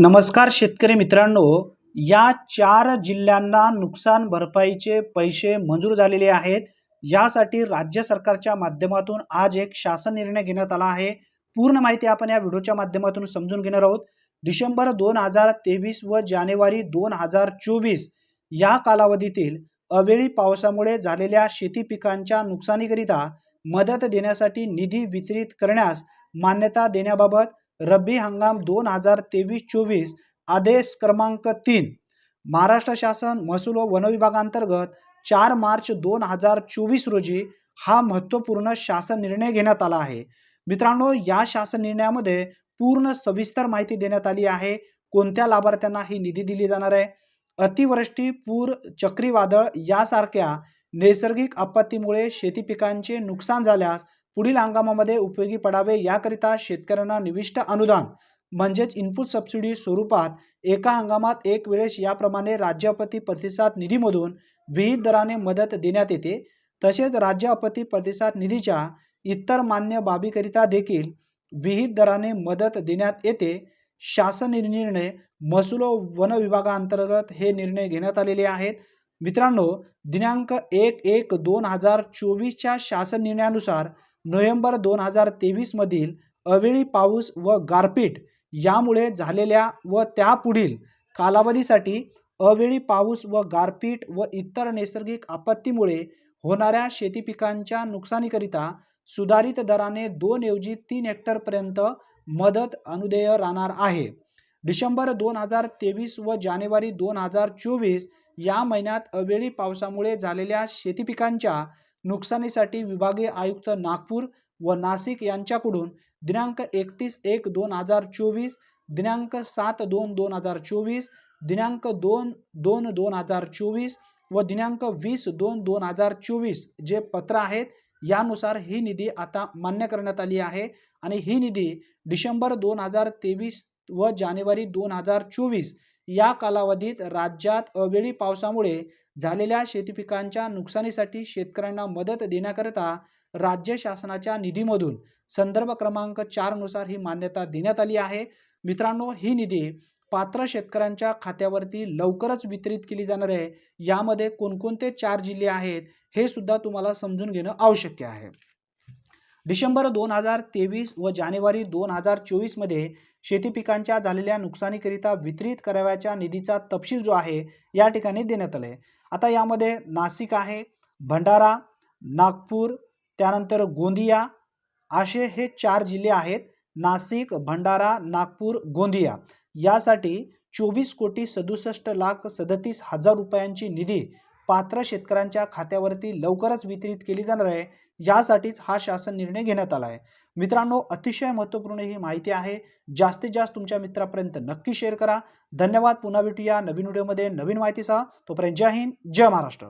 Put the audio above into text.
नमस्कार शेतकरी मित्रांनो या चार जिल्ह्यांना नुकसान भरपाईचे पैसे मंजूर झालेले आहेत. यासाठी राज्य सरकारच्या माध्यमातून आज एक शासन निर्णय घेण्यात आला आहे. पूर्ण माहिती आपण या व्हिडिओच्या माध्यमातून समजून घेणार आहोत. डिसेंबर दोन हजार तेवीस व जानेवारी दोन हजार चोवीस या कालावधीतील अवेळी पावसामुळे झालेल्या शेती पिकांच्या नुकसानीकरिता मदत देण्यासाठी निधी वितरित करण्यास मान्यता देण्याबाबत रब्बी हंगाम दोन हजार तेवीस चोवीस आदेश क्रमांक तीन. महाराष्ट्र शासन महसूल व वन विभागांतर्गत चार मार्च दोन हजार चोवीस रोजी हा महत्त्वपूर्ण शासन निर्णय घेण्यात आला आहे. मित्रांनो या शासन निर्णयामध्ये पूर्ण सविस्तर माहिती देण्यात आली आहे. कोणत्या लाभार्थ्यांना ही निधी दिली जाणार आहे? अतिवृष्टी पूर चक्रीवादळ यासारख्या नैसर्गिक आपत्तीमुळे शेती पिकांचे नुकसान झाल्यास पुढील हंगामामध्ये उपयोगी पडावे याकरिता शेतकऱ्यांना निविष्ट अनुदान म्हणजेच इनपुट सबसिडी स्वरूपात एका हंगामात एक वेळेस याप्रमाणे राज्य आपत्ती प्रतिसाद निधीमधून विहित दराने मदत देण्यात येते. तसेच राज्य आपत्ती प्रतिसाद निधीच्या इतर मान्य बाबीकरिता देखील विहित दराने मदत देण्यात येते. शासन निर्णय महसूल वन विभागाअंतर्गत हे निर्णय घेण्यात आलेले आहेत. मित्रांनो दिनांक एक एक दोन हजार चोवीसच्या शासन निर्णयानुसार नोव्हेंबर दोन हजार तेवीसमधील अवेळी पाऊस व गारपीट यामुळे झालेल्या व त्यापुढील कालावधीसाठी अवेळी पाऊस व गारपीट व इतर नैसर्गिक आपत्तीमुळे होणाऱ्या शेती पिकांच्या नुकसानीकरिता सुधारित दराने दोन ऐवजी तीन हेक्टरपर्यंत मदत अनुदेय राहणार आहे. डिसेंबर दोन हजार तेवीस व जानेवारी दोन हजार चोवीस या महिन्यात अवेळी पावसामुळे झालेल्या शेतीपिकांच्या नुकसानीसाठी विभागीय आयुक्त नागपूर व नाशिक यांच्याकडून दिनांक एकतीस एक दोन हजार चोवीस दिनांक सात दोन दोन हजार चोवीस दिनांक दोन दोन दोन हजार चोवीस व दिनांक वीस दोन दोन हजार चोवीस जे पत्र आहेत यानुसार ही निधी आता मान्य करण्यात आली आहे आणि ही निधी डिसेंबर दोन हजार तेवीस व जानेवारी दोन हजार चोवीस या कालावधीत राज्यात अवेळी पावसामुळे झालेल्या शेती पिकांच्या नुकसानीसाठी शेतकऱ्यांना मदत देण्याकरिता राज्य शासनाच्या निधीमधून संदर्भ क्रमांक चारनुसार ही मान्यता देण्यात आली आहे. मित्रांनो ही निधी पात्र शेतकऱ्यांच्या खात्यावरती लवकरच वितरित केली जाणार आहे. यामध्ये कोणकोणते चार जिल्हे आहेत हे सुद्धा तुम्हाला समजून घेणं आवश्यक आहे. डिसेंबर दोन हजार तेवीस व जानेवारी दोन हजार चोवीसमध्ये शेती पिकांच्या झालेल्या नुकसानीकरिता वितरित कराव्याच्या निधीचा तपशील जो आहे या ठिकाणी देण्यात आला आहे आता यामध्ये नाशिक आहे भंडारा नागपूर त्यानंतर गोंदिया असे हे चार जिल्हे आहेत नाशिक भंडारा नागपूर गोंदिया. यासाठी चोवीस कोटी सदुसष्ट लाख सदतीस हजार रुपयांची निधी पात्र शेतकऱ्यांच्या खात्यावरती लवकरच वितरित केली जाणार आहे यासाठीच हा शासन निर्णय घेण्यात आला आहे. मित्रांनो अतिशय महत्त्वपूर्ण ही माहिती आहे. जास्तीत जास्त तुमच्या मित्रापर्यंत नक्की शेअर करा. धन्यवाद. पुन्हा भेटूया नवीन व्हिडिओमध्ये नवीन माहितीसह. तोपर्यंत जय हिंद जय महाराष्ट्र.